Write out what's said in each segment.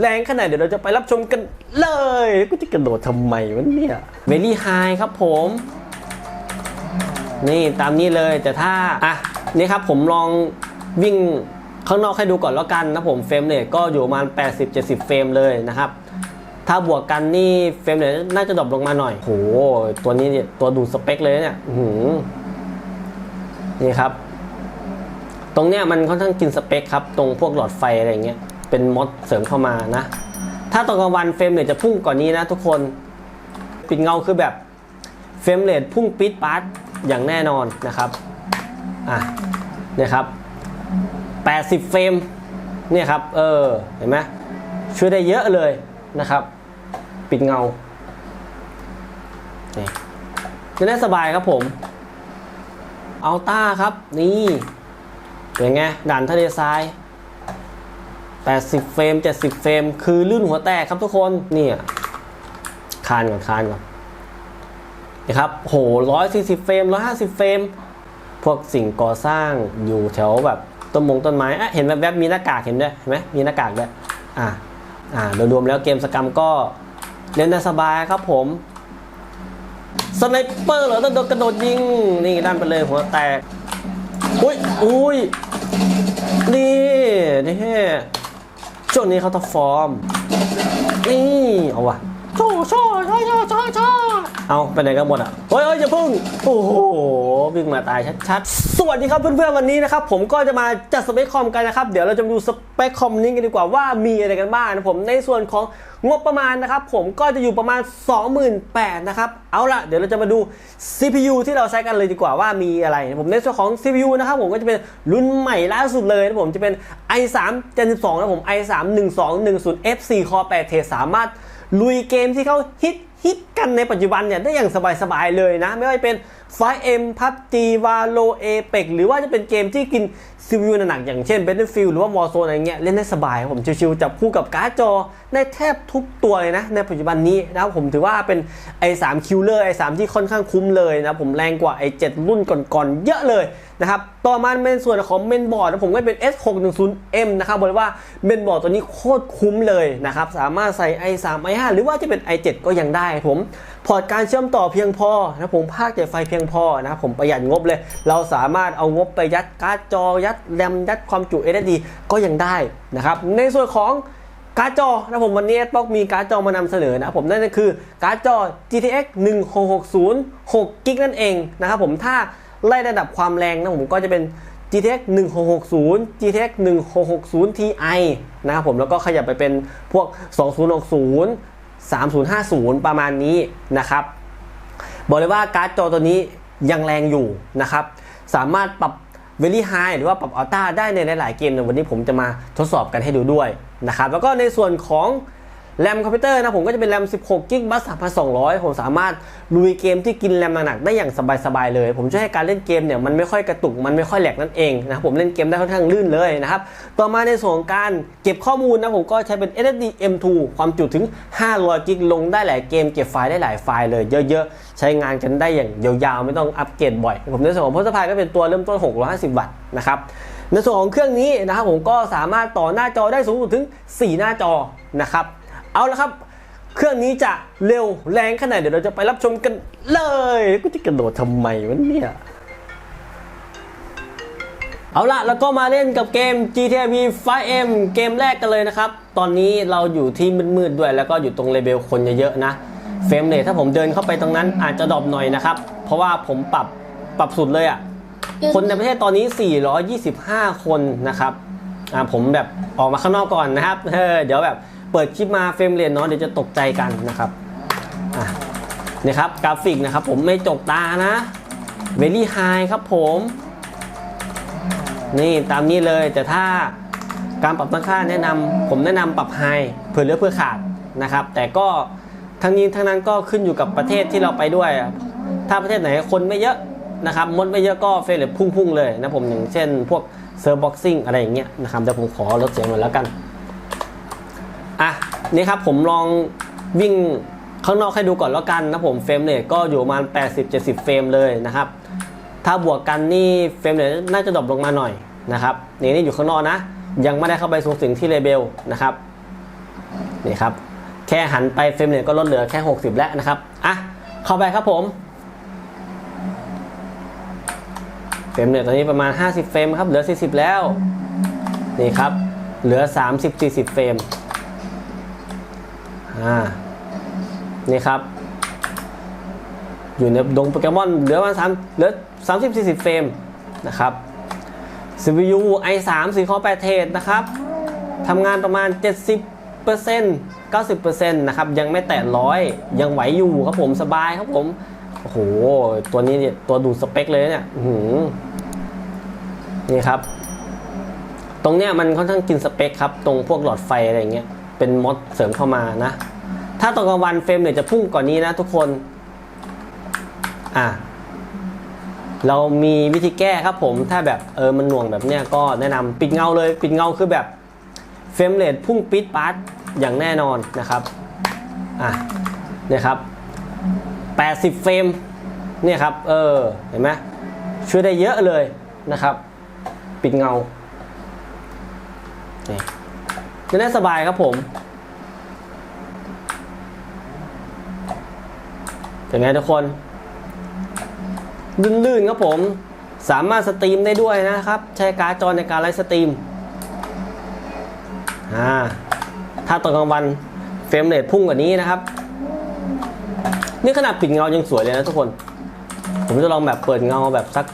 แรงขนาดเดี๋ยวเราจะไปรับชมกันเลยกูจะกระโดดทำไมวะเนี่ยเวลี่ไฮครับผม นี่ตามนี้เลยแต่ถ้า อะ นี่ครับผมลองวิ่งข้างนอกให้ดูก่อนแล้วกันนะผมเฟรมเรทก็อยู่ประมาณ 80-70 เฟรมเลยนะครับถ้าบวกกันนี่เฟรมเรทน่าจะดรอปลงมาหน่อยโหตัวนี้เนี่ยตัวดูสเปคเลยเนี่ยหืนี่ครับ ตรงเนี้ยมันค่อนข้างกินสเปคครับ ตรงพวกหลอดไฟอะไรเงี้ย เป็นมดเสริมเข้ามานะ ถ้าตอนกลางวันเฟรมเรทจะพุ่งกว่านนี้นะทุกคนปิดเงาคือแบบเฟรมเรทพุ่งปี๊ดปาร์ตอย่างแน่นอนนะครับอะเนี่ยครับ 80 เฟรมเนี่ยครับเออเห็นไหมช่วยได้เยอะเลยนะครับ ปิดเงานี่จะได้สบายครับผมเอาต้าครับ นี่เป็นไงด่านทะเลทราย 80 เฟรม 70 เฟรม คือลื่นหัวแตกครับทุกคน เนี่ยคานก่อนคานก่อนนะครับโห140 เฟรม 150 เฟรม พวกสิ่งก่อสร้างอยู่แถวแบบต้นมงต้นไม้อะเห็นแวบๆมีหน้ากากเห็นด้วยเห็นไหมมีหน้ากากด้วยอ่าอ่าโดยรวมแล้วเกมสกรรมก็เล่นได้สบายครับผมสไนเปอร์เหรอต้องโดนกระโดดยิง นี่ด้านไปเลยหัวแตกอุ้ยอุ้ยนี่นี่ ช่วงนี้เขาต้องฟอร์ม นี่ เอาวะโชว์โชว์โชว์โชว์โชว์เอาไปไหนกันหมดอะเฮ้ยเฮ้ยอย่าพึ่ง โอ้โหวิ่งมาตายชัดๆ สวัสดีครับเพื่อนๆวันนี้นะครับผมก็จะมาจัดสเปคคอมกันนะครับเดี๋ยวเราจะมาดูสเปคคอมนี้กันดีกว่าว่ามีอะไรกันบ้างนะผมในส่วนของงบประมาณนะครับผมก็จะอยู่ประมาณ 28,000นะครับเอาละเดี๋ยวเราจะมาดู CPU ที่เราใช้กันเลยดีกว่าว่ามีอะไรนะผมในส่วนของ CPU นะครับผมก็จะเป็นรุ่นใหม่ล่าสุดเลยนะผมจะเป็น i3 Gen 12นะผม i3 1210 F4 Core 8 t สามารถลุยเกมที่เขาฮิตฮิตกันในปัจจุบันเนี่ยได้อย่างสบายๆเลยนะไม่ว่าจะเป็น 5M PUBG Valo Apex หรือว่าจะเป็นเกมที่กิน CPU หนักๆอย่างเช่น Battlefield หรือว่า Warzone อะไรเงี้ยเล่นได้สบายผมชิวๆจับคู่กับการ์ดจอได้แทบทุกตัวเลยนะ ในปัจจุบันนี้นะครับผมถือว่าเป็น i3 Killer i3 ที่ค่อนข้างคุ้มเลยนะผมแรงกว่า i7 รุ่นก่อนๆเยอะเลยนะครับต่อมาเป็นส่วนของเมนบอร์ดนะผมก็เป็น S610M นะครับบอกเลยว่าเมนบอร์ดตัวนี้โคตรคุ้มเลยนะครับสามารถใส่ i3 i5 หรือว่าจะเป็น i7 ก็ยังได้ผมพอร์ตการเชื่อมต่อเพียงพอนะผมภาคจ่ายไฟเพียงพอนะครับผมประหยัดงบเลย เราสามารถเอางบไปยัดการ์ดจอยัดแรมยัดความจุ SSD ก็ยังได้นะครับ ในส่วนของการ์ดจอนะผมวันนี้ต้องมีการ์ดจอมานำเสนอนะผมนั่นก็คือการ์ดจอ GTX 1660 6กิกนั่นเองนะครับผมถ้าไล่ระดับความแรงนะผมก็จะเป็น GTX 1660 GTX 1660 Ti นะครับผมแล้วก็ขยับไปเป็นพวก 2060 3050 ประมาณนี้นะครับบอกเลยว่าการ์ดจอตัวนี้ยังแรงอยู่นะครับ สามารถปรับ Very High หรือว่าปรับอัลต้าได้ในหลาย ๆ เกมในวันนี้ผมจะมาทดสอบกันให้ดูด้วยนะครับแล้วก็ในส่วนของ แรมคอมพิวเตอร์นะผมก็จะเป็นแรม 16กิกบัส3,200 ผมสามารถลุยเกมที่กินแรมหนักๆได้อย่างสบายๆเลย ผมช่วยให้การเล่นเกมเนี่ยมันไม่ค่อยกระตุก มันไม่ค่อยแหลกนั่นเองนะผมเล่นเกมได้ค่อนข้างลื่นเลยนะครับ ต่อมาในส่วนของการเก็บข้อมูลนะผมก็ใช้เป็น SSD M2 ความจุถึง 500กิกลงได้หลายเกมเก็บไฟล์ได้หลายไฟล์เลยเยอะๆ ใช้งานกันได้อย่างยาวๆ ไม่ต้องอัปเกรดบ่อย ผมในส่วนของพัสพายก็เป็นตัวเริ่มต้น 650 วัตต์นะครับในส่วนของเครื่องนี้นะครับผมก็สามารถต่อหน้าจอได้สูงสุดถึง 4 หน้าจอนะครับ เอาละครับ เครื่องนี้จะเร็วแรงขนาดเดี๋ยวเราจะไปรับชมกันเลยกูจะกระโดดทำไมวะเนี่ยเอาละแล้วก็มาเล่นกับเกม GTA V 5M เกมแรกกันเลยนะครับ ตอนนี้เราอยู่ที่มืดๆด้วย แล้วก็อยู่ตรงเลเบลคนเยอะๆนะเฟรมเรทถ้าผมเดินเข้าไปตรงนั้นอาจจะดรอปหน่อยนะครับ เพราะว่าผมปรับปรับสุดเลยอะ่ะ คนในประเทศตอนนี้ 425 คนนะครับอ่าผมแบบออกมาข้างนอกก่อนนะครับเออเดี๋ยวแบบ เปิดคลิปมาเฟรมเรทเนาะเดี๋ยวจะตกใจกันนะครับนี่ครับกราฟิกนะครับผมไม่จกตานะ very high ครับผม นี่ตามนี้เลยแต่ถ้าการปรับตั้งค่าแนะนำผมแนะนำปรับ high เผื่อเลือเพื่อขาดนะครับ แต่ก็ทั้งนี้ทั้งนั้นก็ขึ้นอยู่กับประเทศที่เราไปด้วย ถ้าประเทศไหนคนไม่เยอะนะครับมดไม่เยอะก็เฟรมเรทพุ่งๆเลยนะผมอย่างเช่น พวกเซิร์ฟบ็อกซิ่งอะไรอย่างเงี้ยนะครับเดี๋ยวผมขอลดเสียงหน่อยแล้วกัน อะนี่ครับผมลองวิ่งข้างนอกให้ดูก่อนแล้วกันนะผมเฟรมเรทก็อยู่ประมาณ 80-70 เฟรมเลยนะครับ ถ้าบวกกันนี่เฟรมเรทน่าจะดรอปลงมาหน่อยนะครับนี่นี่อยู่ข้างนอกนะ ยังไม่ได้เข้าไปสูงสิงที่เลเบลนะครับนี่ครับ แค่หันไปเฟรมเรทก็ลดเหลือแค่ 60 แล้วนะครับอะเข้าไปครับผมเฟรมเรทตอนนี้ประมาณ 50 เฟรมครับเหลือ 40 แล้วนี่ครับเหลือ 30-40 เฟรม อ่านี่ครับ อยู่ในดงโปเกมอนเหลือประมาณ3เหลือ30-40เฟรมนะครับ CPU i3 4 Core 8 t h r e นะครับทำงานประมาณ 70% 90%นะครับ ยังไม่แตะร้อยยังไหวอยู่ครับผมสบายครับผม โอ้โห ตัวนี้เนี่ยตัวดูดสเปคเลยเนี่ยหือนี่ครับ ตรงเนี้ยมันค่อนข้างกินสเปคครับ ตรงพวกหลอดไฟอะไรเงี้ย เป็นมอดเสริมเข้ามานะ ถ้าตอนกลางวันเฟรมเนี่ยจะพุ่งกว่อนนี้นะทุกคน อะเรามีวิธีแก้ครับผมถ้าแบบเออมันหน่วงแบบเนี้ยก็แนะนำปิดเงาเลยปิดเงาคือแบบเฟรมเรทพุ่งปิดปาร์ตอย่างแน่นอนนะครับอะเนี่ยครับ 80 เฟรมเนี่ยครับเออเห็นไหมช่วยได้เยอะเลยนะครับ ปิดเงาเนี่ยจะได้สบายครับผม เป็นไงทุกคน ลื่นๆครับผม สามารถสตรีมได้ด้วยนะครับ ใช้การ์ดจอในการไลฟ์สตรีมอ่าถ้าตอนกลางวันเฟรมเรทพุ่งกว่านี้นะครับ นี่ขนาดปิดเงายังสวยเลยนะทุกคน ผมจะลองแบบเปิดเงาแบบสัก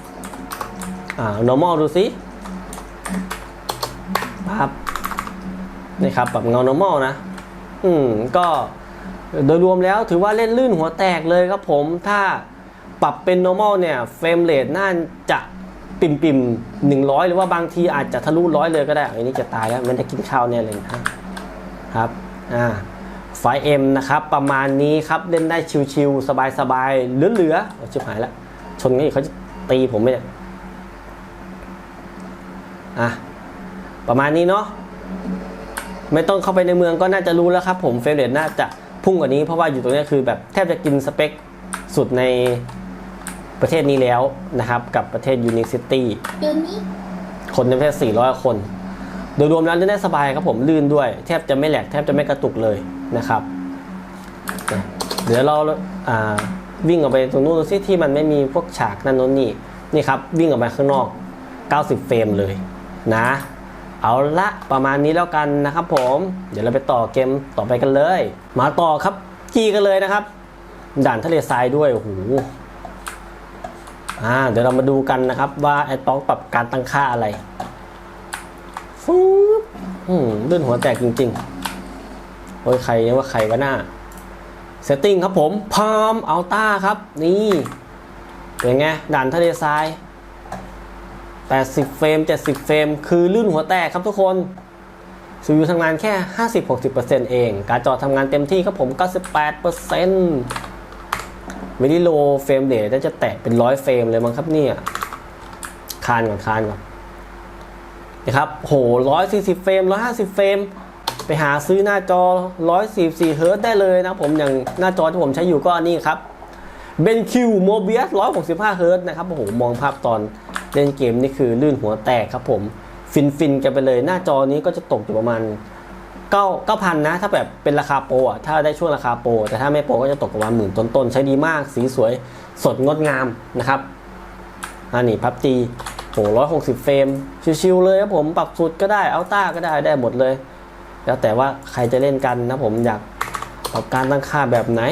อ่า normal ดูสิครับนี่ครับแบบเงา normal นะ อืม ก็ โดยรวมแล้วถือว่าเล่นลื่นหัวแตกเลยครับผมถ้าปรับเป็น normal เนี่ยเฟรมเรทน่าจะปิ่มปิ่มหนึ่งร้อยหรือว่าบางทีอาจจะทะลุร้อยเลยก็ได้อันนี้จะตายแล้วมันจะกินข้าวเนี่ยเลยนะครับอ่าไฟเอ็มนะครับ ประมาณนี้ครับเล่นได้ชิวๆสบายๆเหลือๆเอาชิบหายแล้วชนนี่เขาจะตีผมไหมเนี่ยอะประมาณนี้เนาะไม่ต้องเข้าไปในเมืองก็น่าจะรู้แล้วครับผมเฟรมเรทน่าจะ พุ่งกว่านี้เพราะว่าอยู่ตรงนี้คือแบบแทบจะกินสเปคสุดในประเทศนี้แล้วนะครับ กับประเทศยูนิซิตี้เดี๋ยวนี้คนในประเทศ 400 คน โดยรวมแล้วเล่นได้สบายครับผมลื่นด้วย แทบจะไม่แหลกแทบจะไม่กระตุกเลยนะครับ เดี๋ยวเราอ่าวิ่งออกไปตรงนู้นดูซิที่มันไม่มีพวกฉากนั่นโน้นนี่นี่ครับ วิ่งออกมาข้างนอก 90 เฟรมเลยนะ เอาละประมาณนี้แล้วกันนะครับผม เดี๋ยวเราไปต่อเกมต่อไปกันเลย มาต่อครับจีกันเลยนะครับ ด่านทะเลทรายด้วยโอ้โหอ่าเดี๋ยวเรามาดูกันนะครับ ว่าไอ้ต้องปรับการตั้งค่าอะไรฟูบอืมลื่นหัวแตกจริงๆโอ้ยใครเนี่ยว่าใครวะหน้าเซตติ้งครับผมพร้อมอัลต้าครับ นี่เป็นไงด่านทะเลทราย 80 เฟรม 70 เฟรม คือลื่นหัวแตกครับทุกคนซีพียูทำงานแค่ 50-60%เอง การจอทำงานเต็มที่ครับผม 98%ไม่ได้โลเฟรมเดทจะแตะเป็นร้อยเฟรมเลยมั้งครับเนี่ยคานก่อนคานก่อนนะครับโห 140 เฟรม 150 เฟรม ไปหาซื้อหน้าจอ 144 เฮิร์ตได้เลยนะผมอย่างหน้าจอที่ผมใช้อยู่ก็อันนี้ครับเบนคิวโมเบียส165 เฮิร์ตนะครับโอ้โหมองภาพตอน เล่นเกมนี่คือลื่นหัวแตกครับผม ฟินฟินกันไปเลย หน้าจอนี้ก็จะตกอยู่ประมาณ9 9,000นะ ถ้าแบบเป็นราคาโปรอะถ้าได้ช่วงราคาโปรแต่ถ้าไม่โปรก็จะตกประมาณหมื่นต้นๆ ใช้ดีมากสีสวยสดงดงามนะครับอันนี้พับจีโห160เฟรมชิวๆเลยครับผมปรับสุดก็ได้อัลต้าก็ได้ได้หมดเลย แล้วแต่ว่าใครจะเล่นกันนะผมอยากปรับการตั้งค่าแบบไหน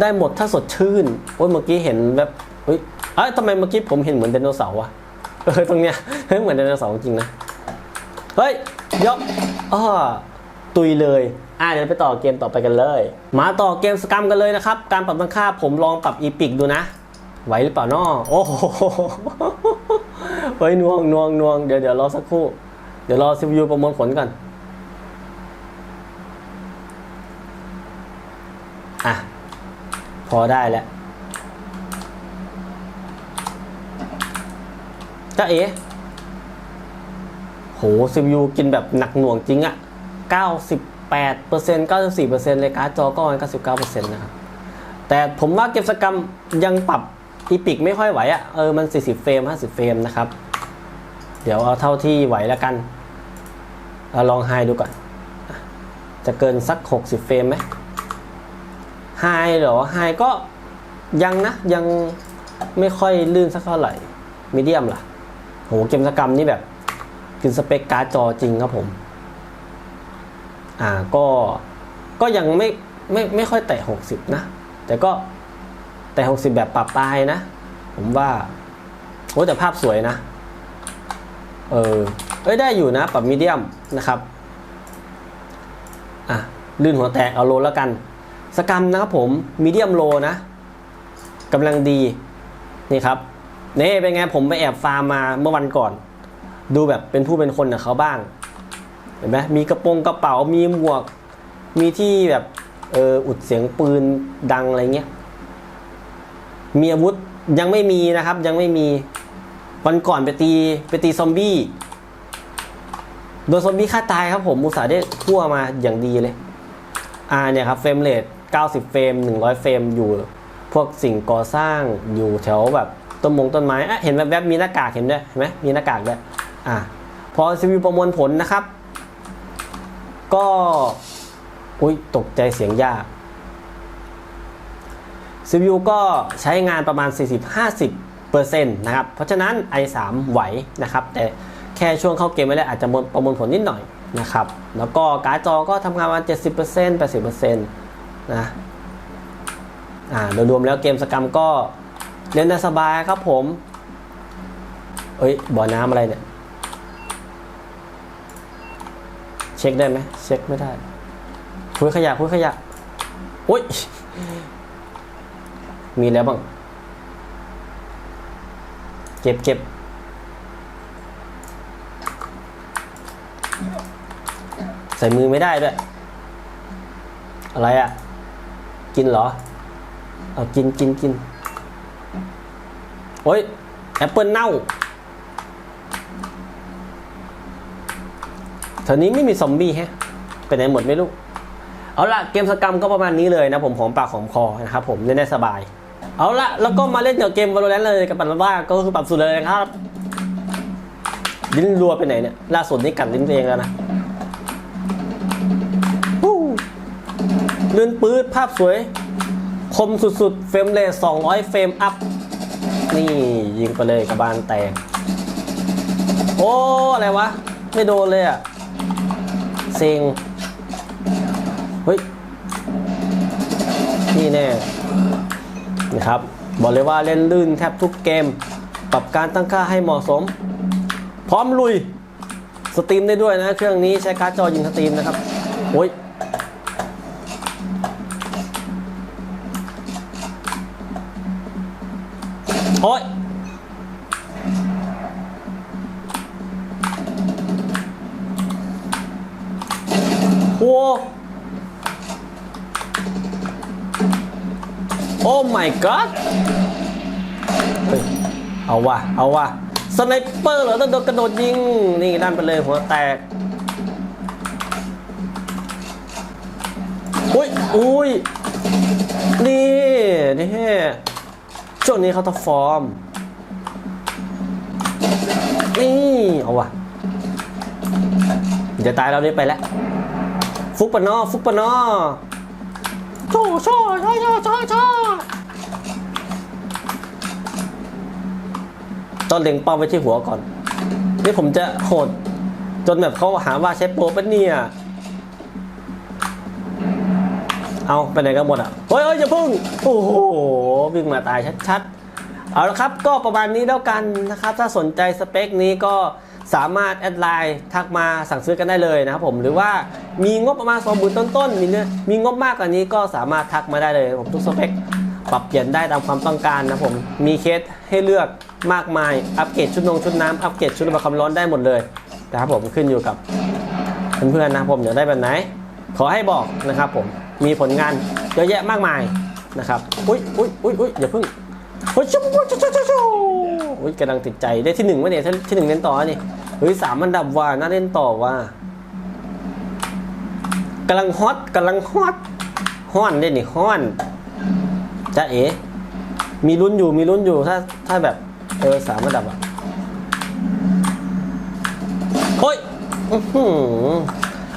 ได้หมดถ้าสดชื่นโอ้ยเมื่อกี้เห็นแบบเฮ้ย เอ้ยทำไมเมื่อกี้ผมเห็นเหมือนไดโนเสาร์วะเออตรงเนี้ยเฮ้ยเหมือนไดโนเสาร์จริงนะเฮ้ยยกอ้อตุยเลยอะเดี๋ยวไปต่อเกมต่อไปกันเลย มาต่อเกมสกรรมกันเลยนะครับ การปรับตั้งค่าผมลองปรับอีพิกดูนะ ไหวหรือเปล่าน้อโอ้โหเฮ้ยนวงนวงนวงเดี๋ยวเดี๋ยวรอสักครู่ เดี๋ยวรอซีพียูประมวลผลก่อนอะพอได้แล้ว จ้าเอ๋โหซีพียูกินแบบหนักหน่วงจริงอะ98% 94%เลยการ์ดจอก็ประมาณ99%นะครับ แต่ผมว่าเกมสกรรมยังปรับอีพิกไม่ค่อยไหวอะ่ะเออมัน 40 เฟรม 50 เฟรมนะครับ เดี๋ยวเอาเท่าที่ไหวแล้วกันเราลองไฮดูก่อน จะเกินสัก 60 เฟรมไหมไฮเหรอไฮก็ยังนะ ยังไม่ค่อยลื่นสักเท่าไหร่มีเดียมล่ะ โหเกมสกรรมนี่แบบคือสเปคการ์ดจอจริงครับผม อ่าก็ก็ยังไม่ไม่ไม่ค่อยแตะ60 นะ แต่ก็แต่ 60 แบบปรับปลายนะ ผมว่าโอ้แต่ภาพสวยนะ เออเอ้ยได้อยู่นะ ปรับมีเดียมนะครับ อะลื่นหัวแตกเอาโลแล้วกัน สกรรมนะครับผมมีเดียมโลนะกำลังดี นี่ครับ นี่เป็นไงผมไปแอบฟาร์มมาเมื่อวันก่อน ดูแบบเป็นผู้เป็นคนกับเขาบ้าง เห็นไหมมีกระโปรงกระเป๋ามีหมวก มีที่แบบเอออุดเสียงปืนดังอะไรเงี้ยมีอาวุธยังไม่มีนะครับ ยังไม่มีวันก่อนไปตีไปตีซอมบี้โดนซอมบี้ฆ่าตายครับผมมูสาห์ได้ทั่วมาอย่างดีเลย อ่าเนี่ยครับเฟรมเรท90 เฟรม 100 เฟรมอยู่ พวกสิ่งก่อสร้างอยู่แถวแบบ ต้นมงต้นไม้เห็นแวบๆมีหน้ากากเห็นด้วยเห็นไหมมีหน้ากากด้วยอะพอซีวิวประมวลผลนะครับ ก็อุ้ยตกใจเสียงยาก CPU ก็ใช้งานประมาณ 40-50%นะครับ เพราะฉะนั้น i3 ไหวนะครับ แต่แค่ช่วงเข้าเกมไม่ได้อาจจะประมวลผลนิดหน่อยนะครับ แล้วก็การ์ดจอก็ทำงานประมาณ 70% 80%นะ อ่า โดยรวมแล้วเกมสกรรมก็ เล่นได้สบายครับผม เอ้ย บ่อน้ำอะไรเนี่ย เช็คได้ไหม เช็คไม่ได้คุยขยะคุยขยะโอ้ย มีแล้วบ้าง เก็บเก็บใส่มือไม่ได้ด้วย อะไรอะ่ะ กินเหรอ เอากินกินกิน โอ้ยแอปเปิลเน่าแถวนี้ไม่มีซอมบี้แฮะไปไหนหมดไม่รู้เอาละเกมสกรรมก็ประมาณนี้เลยนะผมหอมปากหอมคอนะครับผมเล่นได้สบาย เอาละแล้วก็มาเล่นกับเกม Valorant เลยกับปันว่าก็คือปรับสุดเลยนะครับลิ้นรัวไปไหนเนี่ยล่าสุดนี่กัดลิ้นตัวเองแล้วนะฮู้ลื่นปื๊ดภาพสวย คมสุดๆ เฟรมเรท200 เฟรมอัพ นี่ยิงไปเลยกระบาลแตก โอ้อะไรวะ ไม่โดนเลยอะเซ็งเฮ้ยนี่แน่นะครับบอกเลยว่าเล่นลื่นแทบทุกเกม ปรับการตั้งค่าให้เหมาะสม พร้อมลุย สตรีมได้ด้วยนะ เครื่องนี้ใช้การ์ดจอยิงสตรีมนะครับโอ้ย โอ้ยโอ้โอ้ my god เอาว่ะ เอาว่ะ สไนเปอร์เหรอต้องโดนกระโดดยิง นี่ด้านไปเลยหัวแตก อุ้ยอุ้ยนี่นี่ ช่วงนี้เขาท็อปฟอร์ม นี่ เอาว่ะจะตายเราได้ไปแล้ว ฟุกปะนอฟุกปะนอโชว์โชว์โชว์โชว์โชว์โชต้องเล็งเป้าไว้ที่หัวก่อน นี่ผมจะโหด จนแบบเขาหาว่าใช้โปรปะเนี่ย เอาไปไหนกันหมดอะเฮ้ยเฮ้ยอย่าพึ่ง โอ้โหวิ่งมาตายชัดๆ เอาละครับก็ประมาณนี้แล้วกันนะครับ ถ้าสนใจสเปคนี้ก็สามารถแอดไลน์ทักมาสั่งซื้อกันได้เลยนะครับผมหรือว่ามีงบประมาณสองหมื่นต้นๆมีเนื้อมีงบมากกว่านี้ก็สามารถทักมาได้เลยผมทุกสเปคปรับเปลี่ยนได้ตามความต้องการนะผมมีเคสให้เลือกมากมายอัปเกรดชุดนงชุดน้ำอัปเกรดชุดระบายความร้อนได้หมดเลยนะครับผมขึ้นอยู่กับเพื่อนๆนะผมอยากได้แบบไหน ขอให้บอกนะครับผม มีผลงานเยอะแยะมากมายนะครับ อุ้ยอุ้ยอุ้ยอุ้ยอย่าเพิ่งอุ้ยชุบชุบชุบชุบชุบอุ้ยกำลังติดใจได้ที่หนึ่งวะเนี่ยที่หนึ่งเล่นต่อนี่เฮ้ยสามอันดับว่าน่าเล่นต่อว่ากำลังฮอตกำลังฮอตฮอนเล่นนี่ฮอนจ้าเอ๋มีลุ้นอยู่มีลุ้นอยู่ถ้าถ้าแบบเออสามอันดับอะโอ้ยอือหือ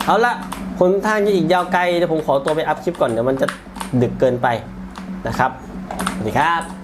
เอาละ คนทางจะอีกยาวไกลเดี๋ยวผมขอตัวไปอัพคลิปก่อนเดี๋ยวมันจะดึกเกินไปนะครับ สวัสดีครับ